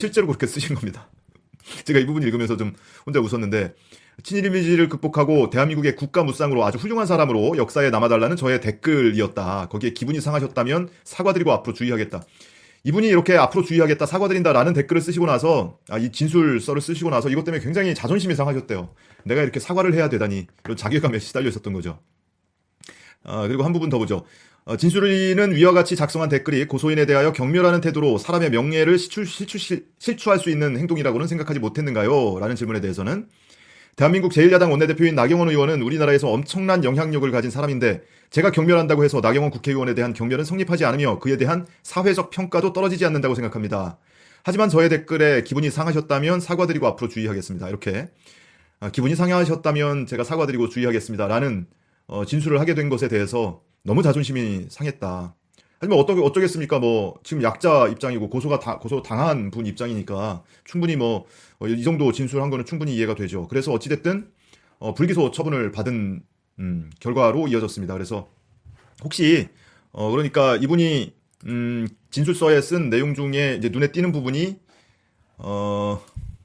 실제로 그렇게 쓰신 겁니다. 제가 이 부분 읽으면서 좀 혼자 웃었는데 친일 이미지를 극복하고 대한민국의 국가 무쌍으로 아주 훌륭한 사람으로 역사에 남아달라는 저의 댓글이었다. 거기에 기분이 상하셨다면 사과드리고 앞으로 주의하겠다. 이분이 이렇게 앞으로 주의하겠다, 사과드린다라는 댓글을 쓰시고 나서 아, 이 진술서를 쓰시고 나서 이것 때문에 굉장히 자존심이 상하셨대요. 내가 이렇게 사과를 해야 되다니 이런 자괴감에 시달려 있었던 거죠. 아, 그리고 한 부분 더 보죠. 어, 진술인은 위와 같이 작성한 댓글이 고소인에 대하여 경멸하는 태도로 사람의 명예를 실추, 실추, 실추 할 수 있는 행동이라고는 생각하지 못했는가요? 라는 질문에 대해서는 대한민국 제1야당 원내대표인 나경원 의원은 우리나라에서 엄청난 영향력을 가진 사람인데 제가 경멸한다고 해서 나경원 국회의원에 대한 경멸은 성립하지 않으며 그에 대한 사회적 평가도 떨어지지 않는다고 생각합니다. 하지만 저의 댓글에 기분이 상하셨다면 사과드리고 앞으로 주의하겠습니다. 이렇게 아, 기분이 상하셨다면 제가 사과드리고 주의하겠습니다. 라는 어, 진술을 하게 된 것에 대해서 너무 자존심이 상했다. 하지만 어떠, 어쩌겠습니까? 뭐, 지금 약자 입장이고 고소가 다, 고소 당한 분 입장이니까 충분히 뭐, 어, 이 정도 진술한 거는 충분히 이해가 되죠. 그래서 어찌 됐든, 어, 불기소 처분을 받은, 음, 결과로 이어졌습니다. 그래서 혹시, 어, 그러니까 이분이, 음, 진술서에 쓴 내용 중에 이제 눈에 띄는 부분이, 어,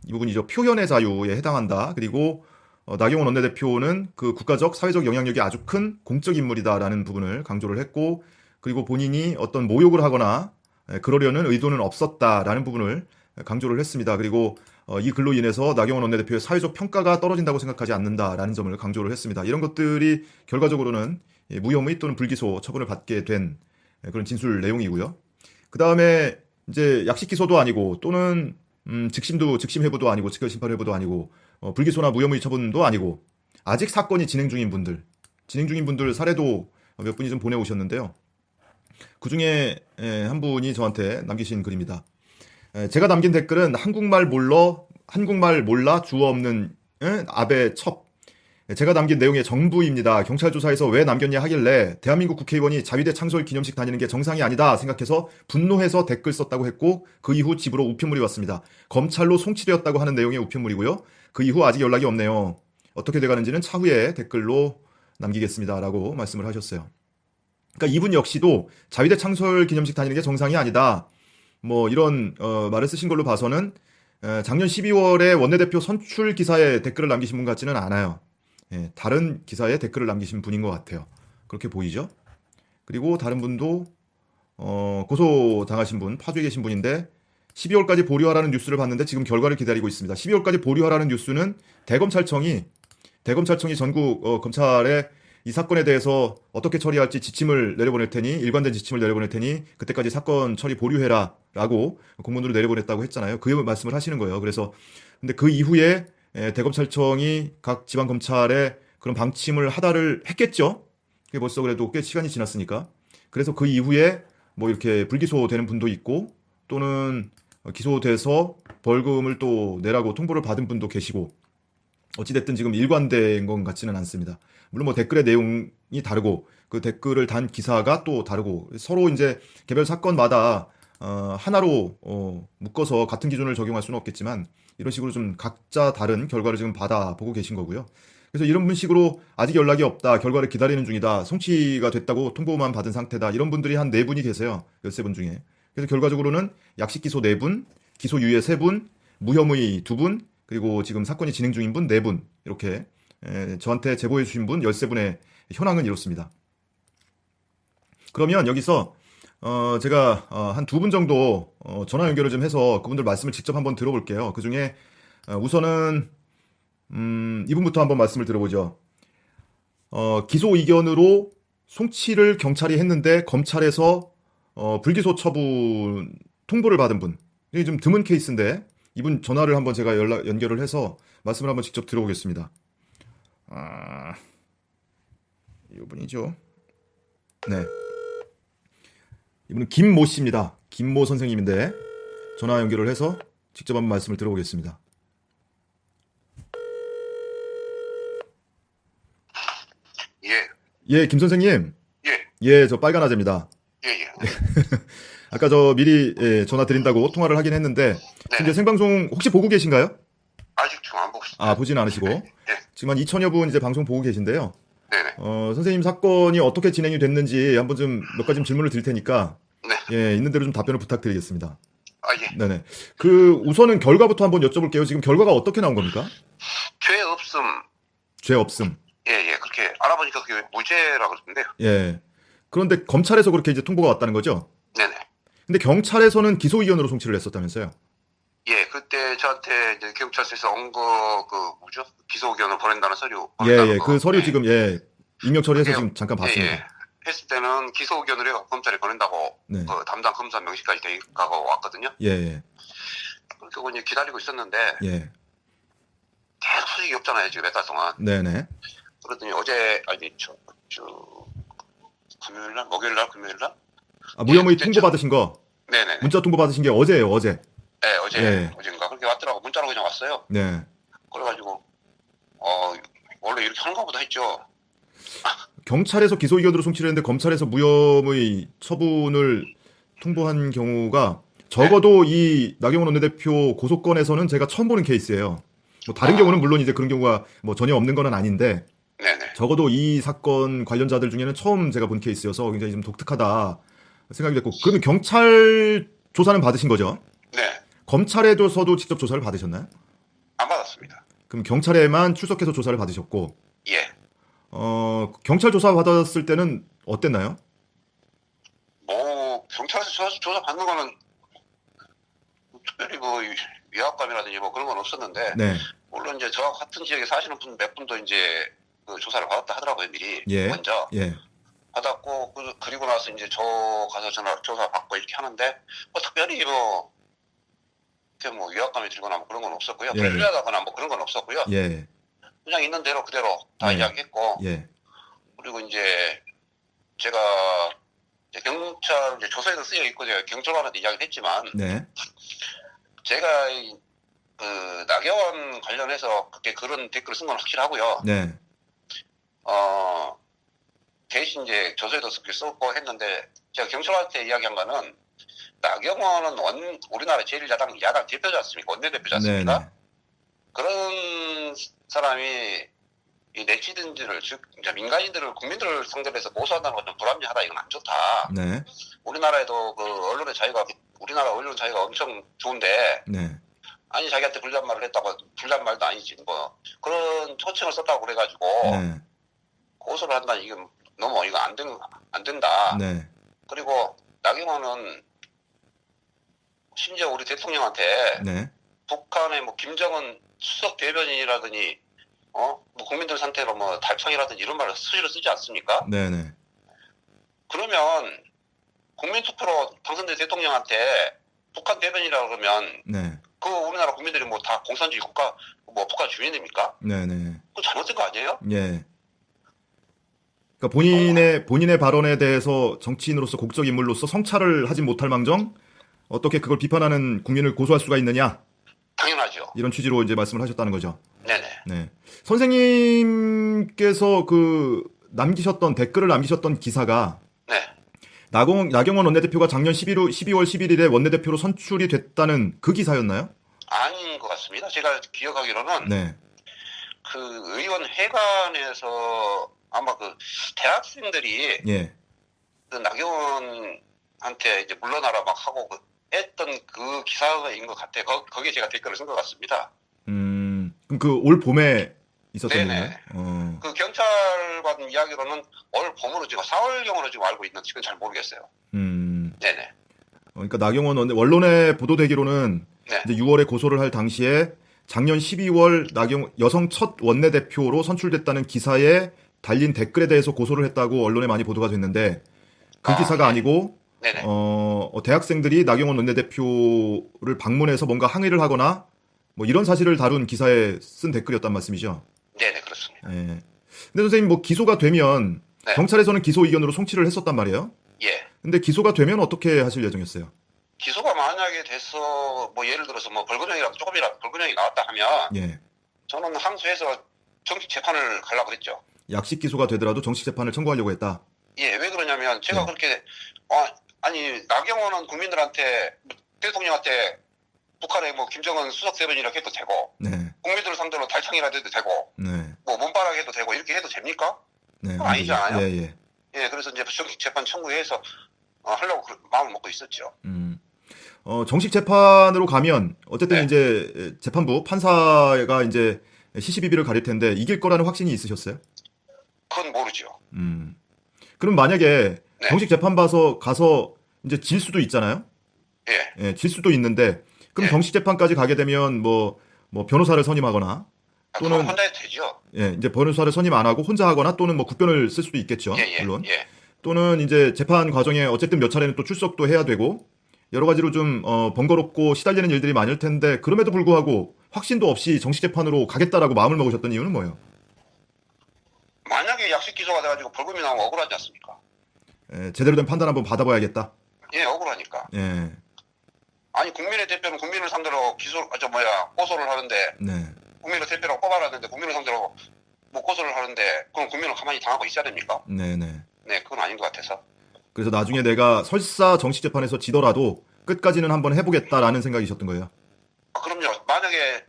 이 부분이죠. 표현의 자유에 해당한다. 그리고 어, 나경원 원내대표는 그 국가적 사회적 영향력이 아주 큰 공적 인물이다라는 부분을 강조를 했고 그리고 본인이 어떤 모욕을 하거나 에, 그러려는 의도는 없었다라는 부분을 강조를 했습니다. 그리고 어, 이 글로 인해서 나경원 원내대표의 사회적 평가가 떨어진다고 생각하지 않는다라는 점을 강조를 했습니다. 이런 것들이 결과적으로는 이 무혐의 또는 불기소 처분을 받게 된 에, 그런 진술 내용이고요. 그 다음에 이제 약식 기소도 아니고 또는 음, 즉심도 즉심 회부도 아니고 즉결 심판 회부도 아니고 어, 불기소나 무혐의 처분도 아니고 아직 사건이 진행 중인 분들 진행 중인 분들 사례도 몇 분이 좀 보내오셨는데요. 그 중에 한 분이 저한테 남기신 글입니다. 에, 제가 남긴 댓글은 한국말 몰라 한국말 몰라 주어 없는 에? 아베 첩 제가 남긴 내용의 정부입니다. 경찰 조사에서 왜 남겼냐 하길래 대한민국 국회의원이 자위대 창설 기념식 다니는 게 정상이 아니다 생각해서 분노해서 댓글 썼다고 했고 그 이후 집으로 우편물이 왔습니다. 검찰로 송치되었다고 하는 내용의 우편물이고요. 그 이후 아직 연락이 없네요. 어떻게 돼가는지는 차후에 댓글로 남기겠습니다라고 말씀을 하셨어요. 그러니까 이분 역시도 자위대 창설 기념식 다니는 게 정상이 아니다. 뭐 이런 어, 말을 쓰신 걸로 봐서는 에, 작년 12월에 원내대표 선출 기사에 댓글을 남기신 분 같지는 않아요. 예, 다른 기사에 댓글을 남기신 분인 것 같아요. 그렇게 보이죠? 그리고 다른 분도 어, 고소 당하신 분, 파주에 계신 분인데 12월까지 보류하라는 뉴스를 봤는데 지금 결과를 기다리고 있습니다. 12월까지 보류하라는 뉴스는 대검찰청이 대검찰청이 전국 어, 검찰에 이 사건에 대해서 어떻게 처리할지 지침을 내려보낼 테니 일관된 지침을 내려보낼 테니 그때까지 사건 처리 보류해라라고 공문으로 내려보냈다고 했잖아요. 그 말씀을 하시는 거예요. 그래서 근데 그 이후에 에, 대검찰청이 각 지방 검찰에 그런 방침을 하다를 했겠죠. 그게 벌써 그래도 꽤 시간이 지났으니까. 그래서 그 이후에 뭐 이렇게 불기소되는 분도 있고 또는 기소돼서 벌금을 또 내라고 통보를 받은 분도 계시고 어찌됐든 지금 일관된 건 같지는 않습니다. 물론 뭐 댓글의 내용이 다르고 그 댓글을 단 기사가 또 다르고 서로 이제 개별 사건마다 어, 하나로 어, 묶어서 같은 기준을 적용할 수는 없겠지만 이런 식으로 좀 각자 다른 결과를 지금 받아보고 계신 거고요. 그래서 이런 분 식으로 아직 연락이 없다, 결과를 기다리는 중이다, 송치가 됐다고 통보만 받은 상태다 이런 분들이 한 네 분이 계세요. 13분 중에. 그래서 결과적으로는 약식 기소 4분, 기소 유예 3분, 무혐의 2분, 그리고 지금 사건이 진행 중인 분 4분 이렇게 에, 저한테 제보해 주신 분 13분의 현황은 이렇습니다. 그러면 여기서 어, 제가 어, 한두 분 정도 어, 전화 연결을 좀 해서 그분들 말씀을 직접 한번 들어볼게요. 그 중에 어, 우선은 음, 이분부터 한번 말씀을 들어보죠. 어, 기소 의견으로 송치를 경찰이 했는데 검찰에서 어, 불기소 처분 통보를 받은 분. 이게 좀 드문 케이스인데 이분 전화를 한번 제가 연락 연결을 해서 말씀을 한번 직접 들어보겠습니다. 아, 이분이죠. 네. 이분은 김모 씨입니다. 김모 선생님인데 전화 연결을 해서 직접 한번 말씀을 들어보겠습니다. 예, 예, 김 선생님. 예, 예, 저 빨간 아재입니다. 예, 예. 아까 저 미리 예, 전화 드린다고 통화를 하긴 했는데 네. 현재 생방송 혹시 보고 계신가요? 아직 좀안 보고 있습니다. 아, 보지는 않으시고. 예, 지금 한 2천여 분 이제 방송 보고 계신데요. 네네. 어, 선생님 사건이 어떻게 진행이 됐는지 한번 좀 몇 가지 좀 질문을 드릴 테니까 네. 예, 있는 대로 좀 답변을 부탁드리겠습니다. 아, 예. 네네. 그 우선은 결과부터 한번 여쭤볼게요. 지금 결과가 어떻게 나온 겁니까? 죄 없음. 죄 없음. 예, 예. 그렇게 알아보니까 그게 무죄라 그러던데요. 예. 그런데 검찰에서 그렇게 이제 통보가 왔다는 거죠? 네네. 근데 경찰에서는 기소 의견으로 송치를 했었다면서요? 예, 그때 저한테 이제 경찰서에서 온거 그 뭐죠? 기소 의견을 보낸다는 서류. 예, 예. 거. 그 서류 예. 지금 예. 익명 처리해서. 지금 잠깐 예, 봤습니다. 예. 했을 때는 기소 의견을 해서 검찰에 보낸다고 네. 그 담당 검사 명시까지 돼 가고 왔거든요. 예, 예. 그리고 이제 기다리고 있었는데 예. 계속 소식이 없잖아요, 지금 몇 달 동안. 네 네. 그러더니 어제 아니 저, 저 금요일 날, 목요일 날, 금요일 날? 아, 무혐의 예, 통보 받으신 거, 네네. 문자 통보 받으신 게 어제예요, 어제. 네, 어제 예. 어젠가 그렇게 왔더라고 문자로 그냥 왔어요. 네. 그래가지고 어 원래 이렇게 하는가 보다 했죠. 경찰에서 기소 의견으로 송치를 했는데 검찰에서 무혐의 처분을 통보한 경우가 적어도 이 나경원 원내대표 고소건에서는 제가 처음 보는 케이스예요. 뭐 다른 아. 경우는 물론 이제 그런 경우가 뭐 전혀 없는 건 아닌데 네네. 적어도 이 사건 관련자들 중에는 처음 제가 본 케이스여서 굉장히 좀 독특하다 생각이 됐고 그러면 경찰 조사는 받으신 거죠? 네, 검찰에서도 직접 조사를 받으셨나요? 안 받았습니다. 그럼 경찰에만 출석해서 조사를 받으셨고 예. 어 경찰 조사 받았을 때는 어땠나요? 뭐 경찰에서 조사, 조사 받는 거는 특별히 뭐 위압감이라든지 뭐 그런 건 없었는데 네, 물론 이제 저와 같은 지역에 사시는 분 몇 분도 이제 그 조사를 받았다 하더라고요 미리. 예. 먼저. 예, 받았고 그, 그리고 나서 이제 저 가서 전화 조사 받고 이렇게 하는데 뭐 특별히 뭐 이렇게 뭐 위압감이 들거나 뭐 그런 건 없었고요. 예. 불리하다거나 뭐 그런 건 없었고요. 예, 그냥 있는 대로 그대로 다 네. 이야기했고 예, 그리고 이제 제가 이제 경찰 이제 조서에도 쓰여 있고 제가 경찰관한테 이야기를 했지만 네, 제가 이- 그 나경원 관련해서 그렇게 그런 댓글을 쓴 건 확실하고요. 네, 어 대신 이제 조서에도 썼고 했는데 제가 경찰한테 이야기한 거는 나경원은 원 우리나라 제일 야당 야당 대표지 않습니까? 원내대표지 네, 않습니까? 네, 그런 사람이 이 네티즌들을 즉 이제 민간인들을 국민들을 상대로 해서 고소한다는 것은 불합리하다 이건 안 좋다. 네, 우리나라에도 그 언론의 자유가 우리나라 언론 자유가 엄청 좋은데 네, 아니 자기한테 불리한 말을 했다고 불리한 말도 아니지 뭐 그런 초청을 썼다고 그래가지고 네, 고소를 한다는 이건 너무 이거 안, 된, 안 된다. 네, 그리고 나경원은 심지어 우리 대통령한테 네, 북한의 뭐 김정은 수석 대변인이라더니 어? 뭐 국민들 상태로 뭐 달청이라든지 이런 말을 수시로 쓰지 않습니까? 네, 네, 그러면 국민 투표로 당선된 대통령한테 북한 대변이라 그러면 네, 그 우리나라 국민들이 뭐 다 공산주의 국가 뭐 북한 주민입니까? 네, 네, 그거 잘못된 거 아니에요? 예. 그러니까 본인의 본인의 발언에 대해서 정치인으로서 공적 인물로서 성찰을 하지 못할 망정 어떻게 그걸 비판하는 국민을 고소할 수가 있느냐 당연하죠. 이런 취지로 이제 말씀을 하셨다는 거죠. 네네. 네. 선생님께서 그 남기셨던 댓글을 남기셨던 기사가 네. 나경, 나경원 원내대표가 작년 11월, 12월 11일에 원내대표로 선출이 됐다는 그 기사였나요? 아닌 것 같습니다. 제가 기억하기로는 네. 그 의원 회관에서 아마 그 대학생들이 예. 그 나경원한테 이제 물러나라 막 하고 그 했던 그 기사인 것 같아요. 거, 거기에 제가 댓글을 쓴 것 같습니다. 음, 그럼 그 올 봄에 있었던. 일인가요? 어. 그 경찰관 이야기로는 올 봄으로 지금 4월경으로 지금 알고 있는지 그건 잘 모르겠어요. 음. 네네. 어, 그러니까 나경원 원내, 언론에 보도되기로는 네. 이제 6월에 고소를 할 당시에 작년 12월 나경 여성 첫 원내대표로 선출됐다는 기사에 달린 댓글에 대해서 고소를 했다고 언론에 많이 보도가 됐는데 그 아, 기사가 네. 아니고 네네. 어, 어, 대학생들이 나경원 원내대표를 방문해서 뭔가 항의를 하거나 뭐 이런 사실을 다룬 기사에 쓴 댓글이었단 말씀이죠. 네네, 그렇습니다. 예. 근데 선생님 뭐 기소가 되면 네. 경찰에서는 기소 의견으로 송치를 했었단 말이에요. 예. 근데 기소가 되면 어떻게 하실 예정이었어요? 기소가 만약에 돼서 뭐 예를 들어서 뭐 벌금형이라도 조금이라도 벌금형이 나왔다 하면 예. 저는 항소해서 정식 재판을 가려고 그랬죠. 약식 기소가 되더라도 정식 재판을 청구하려고 했다. 예, 왜 그러냐면 제가 네. 그렇게 어, 아니 나경원은 국민들한테 대통령한테 북한의 뭐 김정은 수석 대변이라고 해도 되고 네. 국민들을 상대로 달창이라도 해도 되고 네. 뭐 문바락 해도 되고 이렇게 해도 됩니까? 네. 그건 아니잖아요. 예, 예. 예, 그래서 이제 정식 재판 청구해서 어, 하려고 그 마음을 먹고 있었죠. 음. 어, 정식 재판으로 가면 어쨌든 네. 이제 재판부 판사가 이제 시시비비를 가릴 텐데 이길 거라는 확신이 있으셨어요? 그건 모르죠. 음. 그럼 만약에 네. 정식 재판 봐서 가서 이제 질 수도 있잖아요. 예. 예, 질 수도 있는데 그럼 네. 정식 재판까지 가게 되면 뭐 뭐 변호사를 선임하거나 아, 또는- 그건 혼자 해도 되죠. 예, 이제 변호사를 선임 안 하고 혼자 하거나 또는 뭐 국변을 쓸 수도 있겠죠. 예, 예, 물론. 예. 또는 이제 재판 과정에 어쨌든 몇 차례는 또 출석도 해야 되고 여러 가지로 좀 어, 번거롭고 시달리는 일들이 많을 텐데 그럼에도 불구하고 확신도 없이 정식 재판으로 가겠다라고 마음을 먹으셨던 이유는 뭐예요? 약식 기소가 돼가지고 벌금이 나오면 억울하지 않습니까? 예, 제대로 된 판단 한번 받아봐야겠다. 예, 억울하니까. 예, 아니 국민의 대표는 국민을 상대로 기소, 아, 저 뭐야 고소를 하는데 네, 국민을 대표로 뽑아놨는데 국민을 상대로 뭐 고소를 하는데 그럼 국민은 가만히 당하고 있어야 됩니까? 네, 네. 네, 그건 아닌 것 같아서. 그래서 나중에 내가 설사 정식 재판에서 지더라도 끝까지는 한번 해보겠다라는 생각이셨던 거예요. 아, 그럼요. 만약에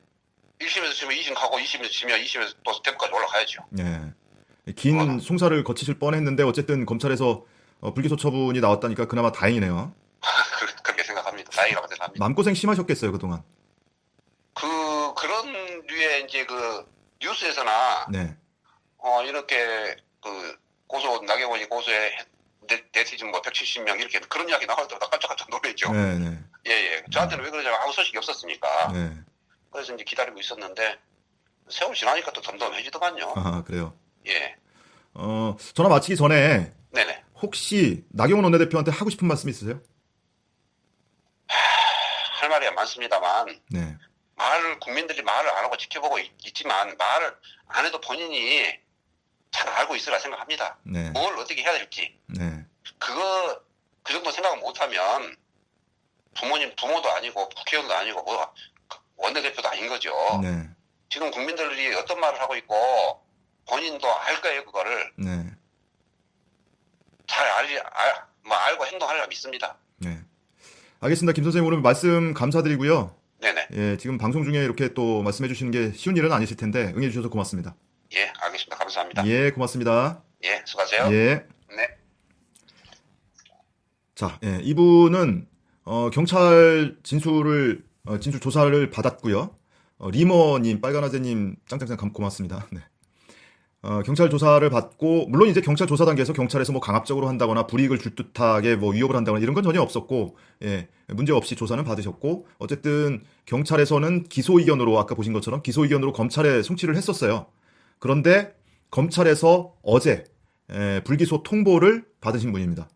1심에서 지면 2심 가고 2심에서 지면 2심에서 또 대법까지 올라가야죠. 예. 긴 송사를 거치실 뻔했는데 어쨌든 검찰에서 어, 불기소 처분이 나왔다니까 그나마 다행이네요. 그- 그렇게 생각합니다. 다행이라고 생각합니다. 마음고생 심하셨겠어요 그동안. 그 그런 류의 이제 그 뉴스에서나 네, 어 이렇게 그 고소 나경원이 고소에 네, 네티즌 뭐 170명 이렇게 그런 이야기 나올 때마다 깜짝깜짝 놀랐죠. 네, 네, 예예. 저한테는 왜 그러냐면 아무 소식이 없었으니까. 네. 그래서 이제 기다리고 있었는데 세월 지나니까 또 덤덤해지더만요. 아 그래요. 예. 어 전화 마치기 전에 네네. 혹시 나경원 원내대표한테 하고 싶은 말씀 있으세요? 할 말이 많습니다만 네, 말을 국민들이 말을 안 하고 지켜보고 있, 지만 말을 안 해도 본인이 잘 알고 있으라 생각합니다. 네, 뭘 어떻게 해야 될지 네, 그거 그 정도 생각을 못하면 부모님 부모도 아니고 국회의원도 아니고 뭐 원내대표도 아닌 거죠. 네, 지금 국민들이 어떤 말을 하고 있고 본인도 알 거예요 그거를 네, 잘 알지 알, 뭐 알고 행동하리라 믿습니다. 네. 알겠습니다, 김 선생님 오늘 말씀 감사드리고요. 네네. 예, 지금 방송 중에 이렇게 또 말씀해 주시는 게 쉬운 일은 아니실 텐데 응해 주셔서 고맙습니다. 예, 알겠습니다. 감사합니다. 예, 고맙습니다. 예, 수고하세요. 예. 네. 자, 예, 이분은 어, 경찰 진술을 어, 진술 조사를 받았고요. 어, 리머님, 빨간아재님 짱짱짱 감 고맙습니다. 네. 어, 경찰 조사를 받고 물론 이제 경찰 조사 단계에서 경찰에서 뭐 강압적으로 한다거나 불이익을 줄 듯하게 뭐 위협을 한다거나 이런 건 전혀 없었고 예, 문제 없이 조사는 받으셨고 어쨌든 경찰에서는 기소 의견으로 아까 보신 것처럼 기소 의견으로 검찰에 송치를 했었어요. 그런데 검찰에서 어제 예, 불기소 통보를 받으신 분입니다.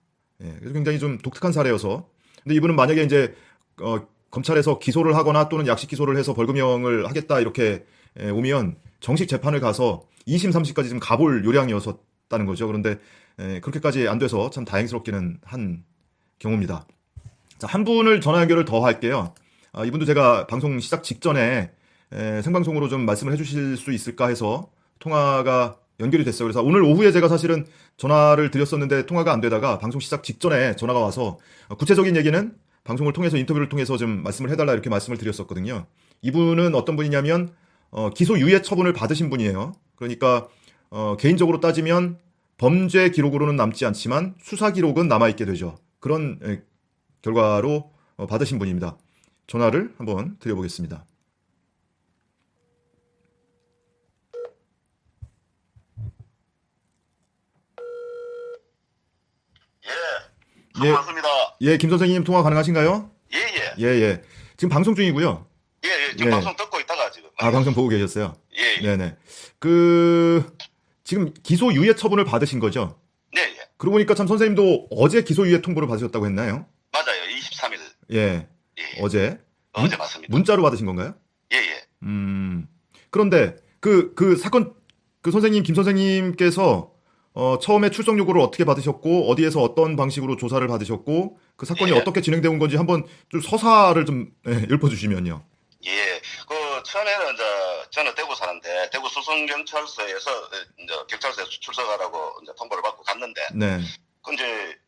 예, 그래서 굉장히 좀 독특한 사례여서. 근데 이분은 만약에 이제 어, 검찰에서 기소를 하거나 또는 약식 기소를 해서 벌금형을 하겠다 이렇게 예, 오면 정식 재판을 가서 2심, 3심까지 지금 가볼 요량이었다는 거죠. 그런데 예, 그렇게까지 안 돼서 참 다행스럽기는 한 경우입니다. 자, 한 분을 전화 연결을 더 할게요. 아, 이분도 제가 방송 시작 직전에 에, 생방송으로 좀 말씀을 해주실 수 있을까 해서 통화가 연결이 됐어요. 그래서 오늘 오후에 제가 사실은 전화를 드렸었는데 통화가 안 되다가 방송 시작 직전에 전화가 와서 어, 구체적인 얘기는 방송을 통해서 인터뷰를 통해서 좀 말씀을 해달라 이렇게 말씀을 드렸었거든요. 이분은 어떤 분이냐면 어, 기소 유예 처분을 받으신 분이에요. 그러니까 어, 개인적으로 따지면 범죄 기록으로는 남지 않지만 수사 기록은 남아 있게 되죠. 그런 에, 결과로 어, 받으신 분입니다. 전화를 한번 드려보겠습니다. 예. 예. 반갑습니다. 예, 김 선생님 통화 가능하신가요? 예, 예. 예, 예. 지금 방송 중이고요. 예, 예. 지금 예. 방송 듣고. 아, 방송 보고 계셨어요. 예, 예. 네네. 그, 지금 기소 유예 처분을 받으신 거죠? 네, 예. 그러고 보니까 참 선생님도 어제 기소 유예 통보를 받으셨다고 했나요? 맞아요. 23일. 예, 예. 예. 어제. 어제 맞습니다. 문자로 받으신 건가요? 예, 예. 음. 그런데 그, 그 사건, 그 선생님, 김 선생님께서 어, 처음에 출석 요구를 어떻게 받으셨고, 어디에서 어떤 방식으로 조사를 받으셨고, 그 사건이 예. 어떻게 진행되어 온 건지 한번 좀 서사를 좀 예, 읊어주시면요. 예. 그 처음에는 이제 저는 대구 사는데 대구 수성경찰서에서 이제 경찰서에 출석하라고 이제 통보를 받고 갔는데 네. 그 이제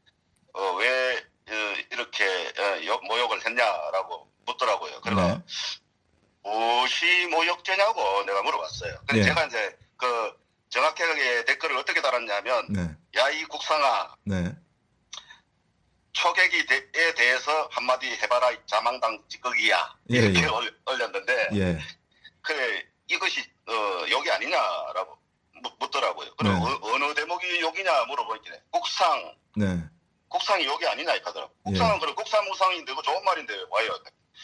어, 왜 어, 이렇게 어, 요- 모욕을 했냐라고 묻더라고요. 그래서 네. 무엇이 모욕죄냐고 내가 물어봤어요. 근데 예. 제가 이제 그 정확하게 댓글을 어떻게 달았냐면 네. 야이 국상아 네. 초계기에 대해서 한마디 해봐라 이 자망당 찌꺼기야 예, 이렇게 예. 올- 올렸는데 예. 그래 이것이 어, 욕이 아니냐라고 묻- 묻더라고요. 그래 네. 어, 느 대목이 욕이냐 물어보니까 국상 네. 국상이 욕이 아니냐 하더라고. 예. 국상은 그래 국사무상인데 그 좋은 말인데 와요.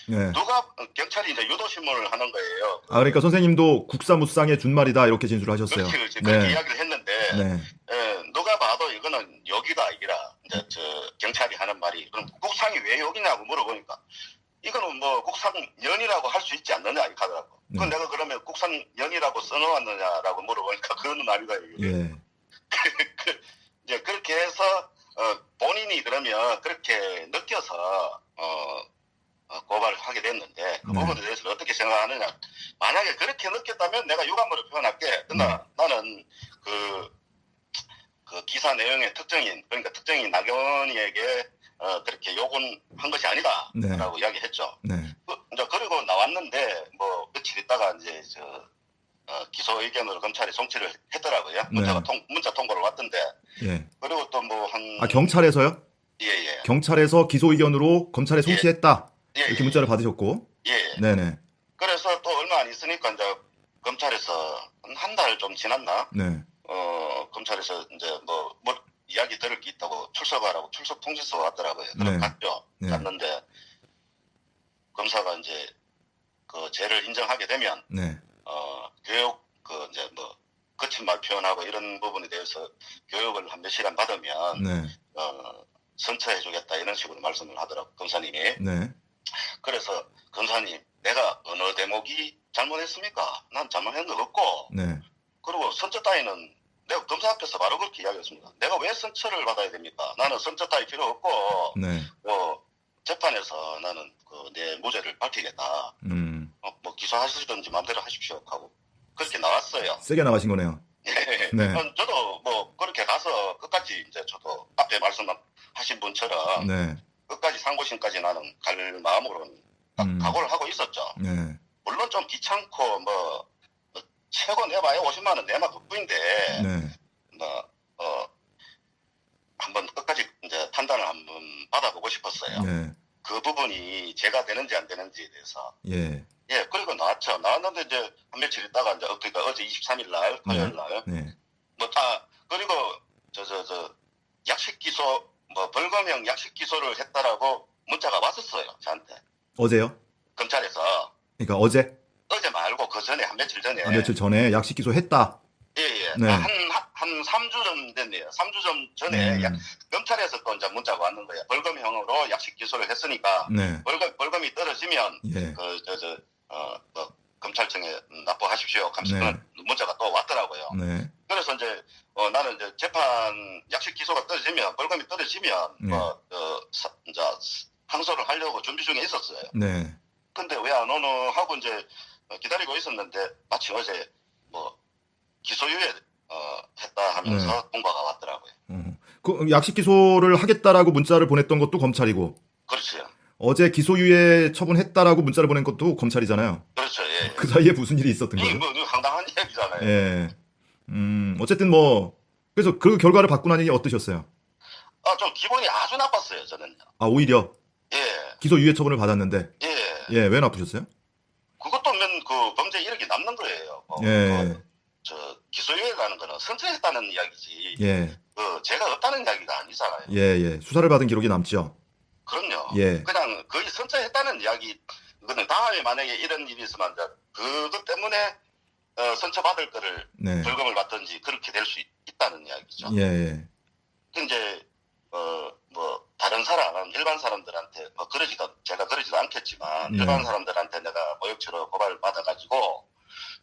네. 누가 어, 경찰이 이제 유도신문을 하는 거예요. 아 그러니까 선생님도 국사무쌍의 준말이다 이렇게 진술을 하셨어요. 그렇지 그렇지 그렇게 네. 이야기를 했는데 네. 예, 누가 봐도 이거는 욕이다 이기라 이제 저 경찰이 하는 말이 그럼 국상이 왜 욕이냐고 물어보니까 이거는 뭐 국상연이라고 할 수 있지 않느냐 이렇게 하더라고. 네. 그 내가 그러면 국상연이라고 써놓았느냐라고 물어보니까 그거는 아니다 이게. 예. 이제 그렇게 해서 어, 본인이 그러면 그렇게 느껴서 어, 어, 고발을 하게 됐는데 그 네. 부분에 대해서 어떻게 생각하느냐 만약에 그렇게 느꼈다면 내가 유감으로 표현할게 그러나 네. 나는 그, 그 기사 내용의 특정인 그러니까 특정인 나경원이에게 어, 그렇게 욕은 한 것이 아니다 네. 라고 이야기했죠 네. 그, 이제 그리고 나왔는데 뭐 며칠 있다가 이제 저 어, 기소 의견으로 검찰에 송치를 했더라고요 문자가 네. 통, 문자 통보를 왔던데 예. 그리고 또 뭐 한 아 경찰에서요? 예예 경찰에서 기소 의견으로 검찰에 송치했다 예, 이렇게 예, 문자를 받으셨고. 예. 네네. 그래서 또 얼마 안 있으니까 이제 검찰에서 한 달 좀 지났나 네. 어 검찰에서 이제 뭐, 뭐 이야기 들을 게 있다고 출석하라고 출석 통지서가 왔더라고요. 그럼 네. 갔죠. 네. 갔는데 검사가 이제 그 죄를 인정하게 되면 네. 어 교육 그 이제 뭐 거친 말 표현하고 이런 부분에 대해서 교육을 한 몇 시간 받으면 네. 어 선처해 주겠다 이런 식으로 말씀을 하더라고 검사님이. 네. 그래서 검사님 내가 어느 대목이 잘못했습니까? 난 잘못한 거 없고 네. 그리고 선처 따위는 내가 검사 앞에서 바로 그렇게 이야기했습니다. 내가 왜 선처를 받아야 됩니까? 나는 선처 따위 필요 없고 네. 뭐 재판에서 나는 그 내 무죄를 밝히겠다. 음. 어, 뭐 기소하시든지 마음대로 하십시오 하고 그렇게 나왔어요. 세게 나가신 거네요. 네. 어, 저도 뭐 그렇게 가서 끝까지 이제 저도 앞에 말씀하신 분처럼 네. 끝까지 상고심까지 나는 갈 마음으로는 딱 음. 각오를 하고 있었죠. 네. 물론 좀 귀찮고 뭐, 뭐 최고 내봐야 50만 원 내만 그뿐인데 네. 뭐 어, 한번 끝까지 이제 판단을 한번 받아보고 싶었어요. 네. 그 부분이 제가 되는지 안 되는지에 대해서 예. 예 그리고 나왔죠. 나왔는데 이제 한 며칠 있다가 이제 어, 그러니까 어제 23일 날 화요일 날 네. 뭐 다 그리고 저 저 저 약식 기소 뭐 벌금형 약식 기소를 했다라고 문자가 왔었어요 저한테 어제요? 검찰에서 그러니까 어제 어제 말고 그 전에 한 며칠 전에 아, 며칠 전에 약식 기소했다. 예예 네. 한한 3주 전 됐네요 3주 전 전에 약- 음. 검찰에서 또 이제 문자가 왔는 거예요 벌금형으로 약식 기소를 했으니까 네. 벌금 벌금이 떨어지면 예. 그 저 저 어 뭐 검찰청에 납부하십시오 감시 네. 문자가 또 왔더라고요 네. 그래서 이제 어 나는 이제 재판 약식 기소가 떨어지면 벌금이 떨어지면 네. 뭐 어, 사- 이제 항소를 하려고 준비 중에 있었어요. 네. 근데 왜 안 오노 하고 이제 어, 기다리고 있었는데 마치 어제 뭐 기소유예 어, 했다 하면서 네. 통과가 왔더라고요. 어. 그 약식 기소를 하겠다라고 문자를 보냈던 것도 검찰이고. 어제 기소유예 처분했다라고 문자를 보낸 것도 검찰이잖아요. 그렇죠. 예. 그 사이에 무슨 일이 있었던 거죠? 뭐 이거 황당한 이야기잖아요. 예. 음, 어쨌든 뭐 그래서 그 결과를 받고 나니 어떠셨어요? 아, 좀 기분이 아주 나빴어요, 저는요. 아, 오히려 예. 기소유예 처분을 받았는데 예. 예, 왜 나쁘셨어요? 그것도 면 그 범죄 이력이 남는 거예요. 어, 예. 그, 저 기소유예라는 거는 선처했다는 이야기지. 예. 그 죄가 없다는 이야기가 아니잖아요. 예, 예. 수사를 받은 기록이 남죠. 그럼요. 예. 그냥 거의 선처했다는 이야기. 그거는 다음에 만약에 이런 일이 있으면 그것 때문에 어, 선처 받을 거를 네. 벌금을 받든지 그렇게 될 수 있다는 이야기죠. 예, 예. 그 이제 어 뭐 다른 사람 일반 사람들한테 뭐 그러지도 제가 그러지도 않겠지만 네. 일반 사람들한테 내가 모욕죄로 고발을 받아가지고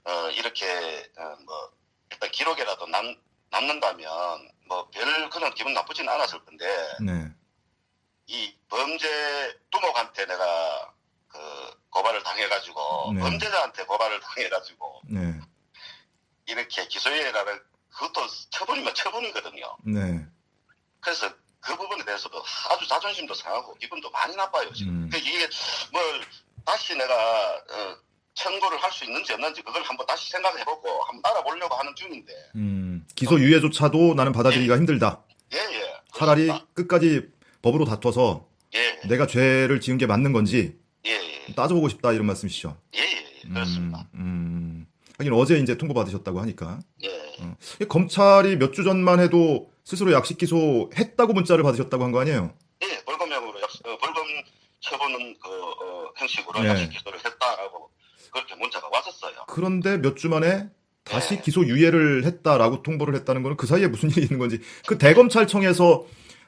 어 이렇게 어, 뭐 일단 기록이라도 남 남는다면 뭐 별 그런 기분 나쁘진 않았을 건데 네. 이 범죄 두목한테 내가 그 고발을 당해가지고 네. 범죄자한테 고발을 당해가지고 네. 이렇게 기소유예라는 그것도 처분이면 처분이거든요. 네. 그래서 그 부분에 대해서도 아주 자존심도 상하고 기분도 많이 나빠요 지금. 음. 그 이게 뭐 다시 내가 어, 청구를 할 수 있는지 없는지 그걸 한번 다시 생각해보고 한번 알아보려고 하는 중인데 음. 기소 유예조차도 나는 받아들이기가 힘들다. 예예. 차라리 끝까지 법으로 다퉈서 예, 내가 죄를 지은 게 맞는 건지 예, 예, 따져보고 싶다 이런 말씀이시죠. 예, 예, 예, 그렇습니다. 음, 음. 하긴 어제 이제 통보 받으셨다고 하니까 예, 이 검찰이 몇 주 전만 해도 스스로 약식 기소했다고 문자를 받으셨다고 한 거 아니에요? 예, 벌금형으로 약, 어, 벌금 처분은 그 어, 형식으로 예. 약식 기소를 했다라고 그렇게 문자가 왔었어요. 그런데 몇 주 만에 다시 네. 기소 유예를 했다라고 통보를 했다는 거는 그 사이에 무슨 일이 있는 건지 그 대검찰청에서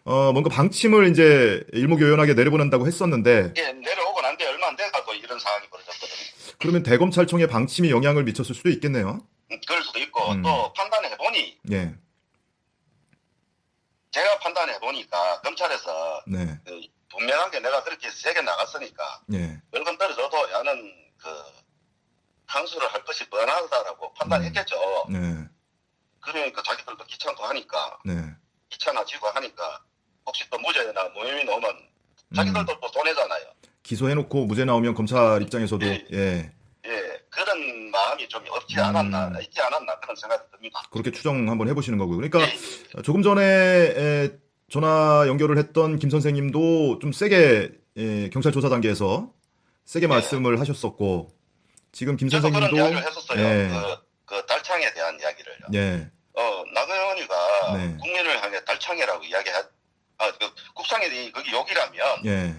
어 뭔가 방침을 이제 일목요연하게 내려보낸다고 했었는데 예, 내려오고 난 뒤에 얼마 안 돼가지고 이런 상황이 벌어졌거든요. 그러면 대검찰청의 방침이 영향을 미쳤을 수도 있겠네요. 음, 그럴 수도 있고 음. 또 판단해 보니 예, 제가 판단해 보니까 검찰에서 네, 그 분명하게 내가 그렇게 세게 나갔으니까 예, 벌금 떨어져도 야는 그 항소를 할 것이 뻔하다라고 판단했겠죠. 네, 그러니까 자기들도 귀찮고 하니까 네. 귀찮아지고 하니까 혹시 또 무죄나 무혐의 나오면 음, 자기들도 또 돈내잖아요. 기소해놓고 무죄 나오면 검찰 입장에서도 예. 예 예, 그런 마음이 좀 없지 음. 않았나, 있지 않았나 그런 생각이 듭니다. 그렇게 추정 한번 해보시는 거고요. 그러니까 예, 예. 조금 전에 에, 전화 연결을 했던 김 선생님도 좀 세게 예, 경찰 조사 단계에서 세게 네. 말씀을 하셨었고 지금 김 저도 그런 선생님도 이야기를 했었어요. 예. 그, 그 달창에 대한 이야기를요. 예, 어, 나경원이가 네. 국민을 향해 달창이라고 이야기하, 아, 그 국상이 그게 욕이라면 예,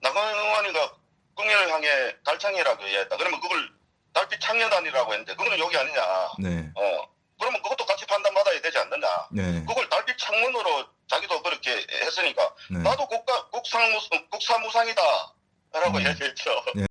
나경원이가 국민을 향해 달창이라고 얘기했다. 그러면 그걸 달빛 창녀단이라고 했는데 그거는 욕이 아니냐. 네, 어, 그러면 그것도 같이 판단받아야 되지 않느냐. 네, 그걸 달빛 창문으로 자기도 그렇게 했으니까 네. 나도 국가 국상무 국사무상이다라고 음. 얘기했죠. 네.